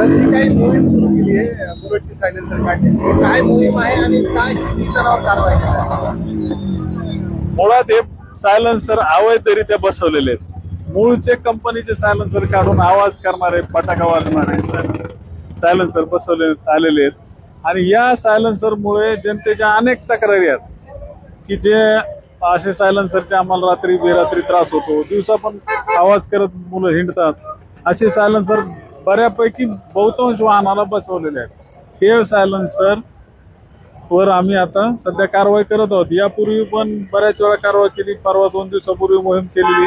Sir जी काही मोहीम सुरू केली आहे बुलेटची सायलेन्सर काढण्याची. काय मोहीम आहे आणि काय जणांवर कारवाई मुळात हे सायलन्सर अवैधरित्या बसवलेले आहेत. मूळचे कंपनीचे सायलन्सर काढून आवाज करणारे फटाका वाजणारे सायलन्सर बसवले आलेले आहेत. आणि या सायलन्सरमुळे जनतेच्या अनेक तक्रारी आहेत. की जे असे सायलन्सरचे आम्हाला रात्री बेरात्री त्रास होतो. दिवसा पण आवाज करत मुलं हिंडतात. असे सायलन्सर बऱ्यापैकी बहुतांश वाहनाला बसवलेले आहेत. हे सायलन्सर वर आम्ही आता सध्या कारवाई करत आहोत. यापूर्वी पण बऱ्याच वेळा कारवाई केली. परवा दोन दिवसापूर्वी मोहीम केलेली.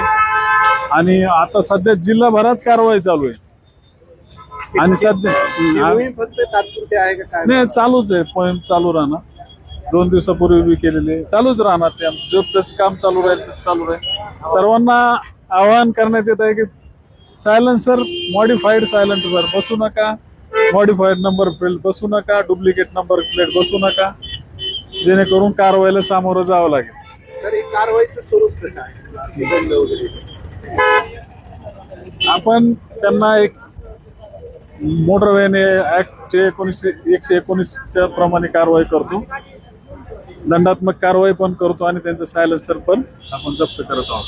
आणि आता सध्या जिल्हाभरात कारवाई चालू आहे. आणि सध्या नाही चालूच आहे. मोहीम चालू राहणार. दोन दिवसापूर्वी बी केलेली. चालूच राहणार ते. जो जसं काम चालू राहील तसं चालू राहील. सर्वांना आवाहन करण्यात येत आहे की सायलन्सर मॉडिफाईड सायलेन्सर बसू नका. मॉडिफाईड नंबर प्लेट बसू नका. डुप्लिकेट नंबर प्लेट बसू नका. जेणेकरून कारवाईला सामोरं जावं लागेल. सर हे कारवाईचं स्वरूप कसं आहे? निबंध वगैरे. आपण त्यांना एक मोटर वेने ऍक्टचे एकोणीसशे एकशे एकोणीसच्या प्रमाणे कारवाई करतो. दंडात्मक कारवाई पण करतो आणि त्यांचं सायलेन्सर पण आपण जप्त करत आहोत.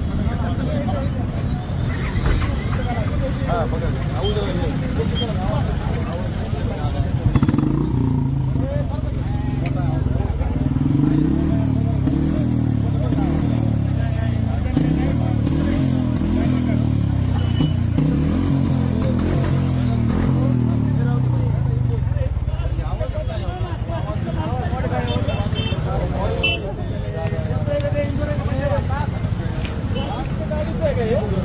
거예요?